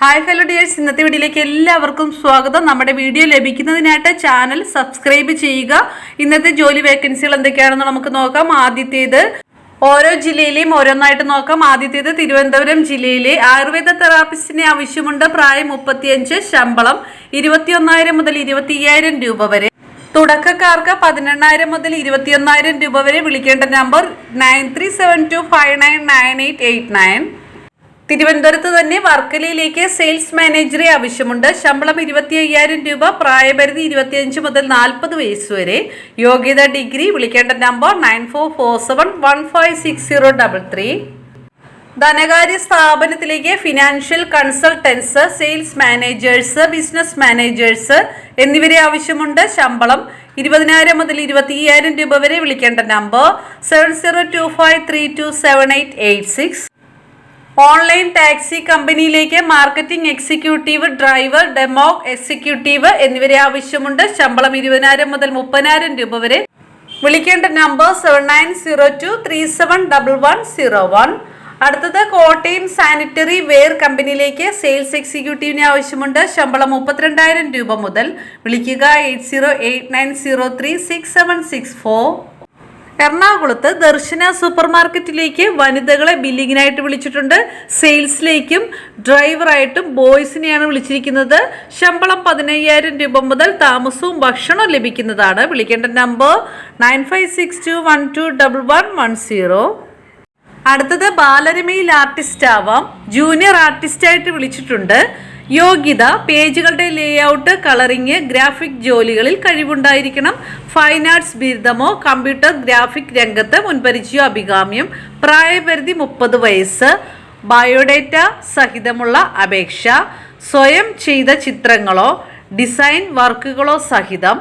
Hi hello dears. ഇന്നത്തെ വീഡിയോയിലേക്ക് എല്ലാവർക്കും സ്വാഗതം. നമ്മുടെ വീഡിയോ ലഭിക്കുന്നതിനായിട്ട് ചാനൽ സബ്സ്ക്രൈബ് ചെയ്യുക. ഇന്നത്തെ ജോലി വേക്കൻസികൾ എന്തൊക്കെയാണെന്ന് നമുക്ക് നോക്കാം. ആദ്യത്തേത് ഓരോ ജില്ലയിലെയും ഓരോന്നായിട്ട് നോക്കാം. ആദ്യത്തേത് തിരുവനന്തപുരം ജില്ലയിലെ ആയുർവേദ തെറാപ്പിസ്റ്റിനെ ആവശ്യമുണ്ട് പ്രായം മുപ്പത്തിയഞ്ച് ശമ്പളം ഇരുപത്തിയൊന്നായിരം മുതൽ ഇരുപത്തിയ്യായിരം രൂപ വരെ. തുടക്കക്കാർക്ക് പതിനെണ്ണായിരം മുതൽ ഇരുപത്തിയൊന്നായിരം രൂപ വരെ വിളിക്കേണ്ട number nine three seven two five nine nine eight eight nine. തിരുവനന്തപുരത്ത് തന്നെ വർക്കലയിലേക്ക് സെയിൽസ് മാനേജറെ ആവശ്യമുണ്ട്. ശമ്പളം ഇരുപത്തി അയ്യായിരം രൂപ പ്രായപരിധി ഇരുപത്തിയഞ്ച് മുതൽ നാൽപ്പത് വയസ്സ് വരെ. യോഗ്യത ഡിഗ്രി വിളിക്കേണ്ട number nine four four seven one five six zero double three. ധനകാര്യ സ്ഥാപനത്തിലേക്ക് financial consultants sales managers business managers എന്നിവരെ ആവശ്യമുണ്ട്. ശമ്പളം ഇരുപതിനായിരം മുതൽ ഇരുപത്തി അയ്യായിരം രൂപ വരെ വിളിക്കേണ്ട number seven zero two five three two seven eight eight six. Online taxi കമ്പനിയിലേക്ക് marketing executive driver demo executive എന്നിവരെ ആവശ്യമുണ്ട്. ശമ്പളം ഇരുപതിനായിരം മുതൽ മുപ്പതിനായിരം രൂപ വരെ. വിളിക്കേണ്ട number seven nine zero two three seven double one zero one അടുത്തത് കോട്ടയം സാനിറ്ററി വെയർ കമ്പനിയിലേക്ക് സെയിൽസ് എക്സിക്യൂട്ടീവിനെ ആവശ്യമുണ്ട്. ശമ്പളം മുപ്പത്തിരണ്ടായിരം രൂപ മുതൽ വിളിക്കുക. Eight zero eight nine zero three six seven six four. എറണാകുളത്ത് ദർശന സൂപ്പർ മാർക്കറ്റിലേക്ക് വനിതകളെ ബില്ലിങ്ങിനായിട്ട് വിളിച്ചിട്ടുണ്ട്. സെയിൽസിലേക്കും ഡ്രൈവറായിട്ടും ബോയ്സിനെയാണ് വിളിച്ചിരിക്കുന്നത്. ശമ്പളം പതിനയ്യായിരം രൂപ മുതൽ താമസവും ഭക്ഷണവും ലഭിക്കുന്നതാണ്. വിളിക്കേണ്ട number nine five six two one two double one one zero. അടുത്തത് ബാലരമയിൽ ആർട്ടിസ്റ്റ് ആവാം. ജൂനിയർ ആർട്ടിസ്റ്റായിട്ട് വിളിച്ചിട്ടുണ്ട്. യോഗ്യത പേജുകളുടെ ലേഔട്ട് കളറിംഗ് ഗ്രാഫിക് ജോലികളിൽ കഴിവുണ്ടായിരിക്കണം. ഫൈൻ ആർട്സ് ബിരുദമോ കമ്പ്യൂട്ടർ ഗ്രാഫിക് രംഗത്ത് മുൻപരിചയോ അഭികാമ്യം. പ്രായപരിധി മുപ്പത് വയസ്സ്. ബയോഡേറ്റ സഹിതമുള്ള അപേക്ഷ. സ്വയം ചെയ്ത ചിത്രങ്ങളോ ഡിസൈൻ വർക്കുകളോ സഹിതം.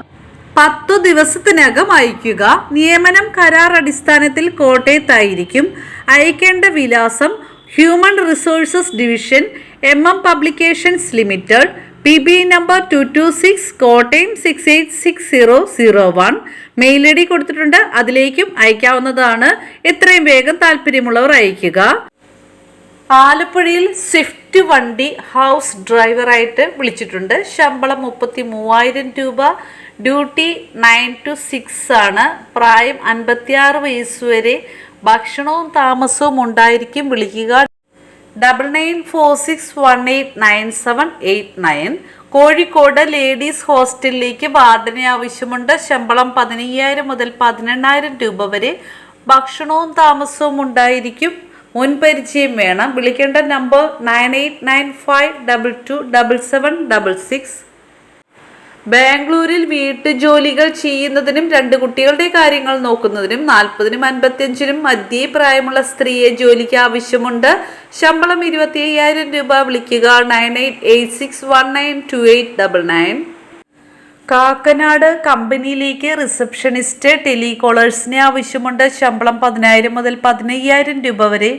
പത്തു ദിവസത്തിനകം അയക്കുക നിയമനം കരാർ അടിസ്ഥാനത്തിൽ കോട്ടയത്തായിരിക്കും. അയക്കേണ്ട വിലാസം human resources division M M publications limited P B number two two six Kottayam six eight six zero zero one mail I D കൊടുത്തിട്ടുണ്ട്. അതിലേക്കും അയക്കാവുന്നതാണ്. എത്രയും വേഗം താല്പര്യമുള്ളവർ അയക്കുക ആലപ്പുഴയിൽ സ്വിഫ്റ്റ് വണ്ടി ഹൗസ് ഡ്രൈവറായിട്ട് വിളിച്ചിട്ടുണ്ട്. ശമ്പളം മുപ്പത്തി മൂവായിരം രൂപ. ഡ്യൂട്ടി നയൻ ടു സിക്സ് ആണ്. പ്രായം അൻപത്തിയാറ് വയസ്സ് വരെ. ഭക്ഷണവും താമസവും ഉണ്ടായിരിക്കും. വിളിക്കുക. Double nine four six one eight nine seven eight nine Kozhikode ladies ഹോസ്റ്റലിലേക്ക് വാർഡിന് ആവശ്യമുണ്ട്. ശമ്പളം പതിനയ്യായിരം മുതൽ പതിനെണ്ണായിരം രൂപ വരെ ഭക്ഷണവും താമസവും ഉണ്ടായിരിക്കും. മുൻപരിചയം വേണം. വിളിക്കേണ്ട number nine eight nine five double two double seven double six ബാംഗ്ലൂരിൽ വീട്ടുജോലികൾ ചെയ്യുന്നതിനും രണ്ട് കുട്ടികളുടെ കാര്യങ്ങൾ നോക്കുന്നതിനും നാൽപ്പതിനും അൻപത്തിയഞ്ചിനും മധ്യേ പ്രായമുള്ള സ്ത്രീയെ ജോലിക്ക് ആവശ്യമുണ്ട്. ശമ്പളം ഇരുപത്തി അയ്യായിരം രൂപ. വിളിക്കുക nine eight eight six one nine two eight double nine. Kakkanad കമ്പനിയിലേക്ക് റിസപ്ഷനിസ്റ്റ് ടെലികോളേഴ്സിനെ ആവശ്യമുണ്ട്. ശമ്പളം പതിനായിരം മുതൽ പതിനയ്യായിരം രൂപ വരെ.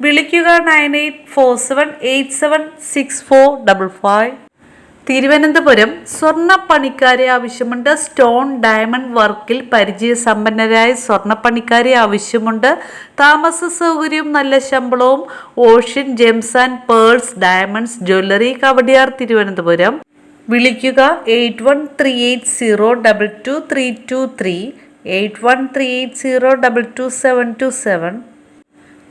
വിളിക്കുക nine eight four seven eight seven six four double five. Thiruvananthapuram സ്വർണപ്പണിക്കാരെ ആവശ്യമുണ്ട്. സ്റ്റോൺ ഡയമണ്ട് വർക്കിൽ പരിചയസമ്പന്നരായ സ്വർണപ്പണിക്കാരെ ആവശ്യമുണ്ട്. താമസ സൗകര്യവും നല്ല ശമ്പളവും. Ocean gems and pearls diamonds jewellery Kowdiar Thiruvananthapuram. വിളിക്കുക eight one three eight zero double two three two three. Eight one three eight zero double two seven two seven.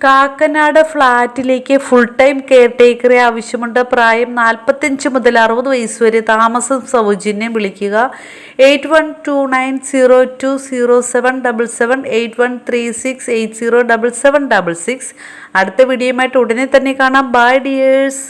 Kakkanad ഫ്ളാറ്റിലേക്ക് full time care ടേക്കറെ ആവശ്യമുണ്ട്. പ്രായം നാൽപ്പത്തഞ്ച് മുതൽ അറുപത് വയസ്സ് വരെ താമസം സൗജന്യം വിളിക്കുക. Eight one two nine zero two zero seven double seven eight one three six eight zero double seven double six. അടുത്ത വീഡിയോയുമായിട്ട് ഉടനെ തന്നെ കാണാം. By dears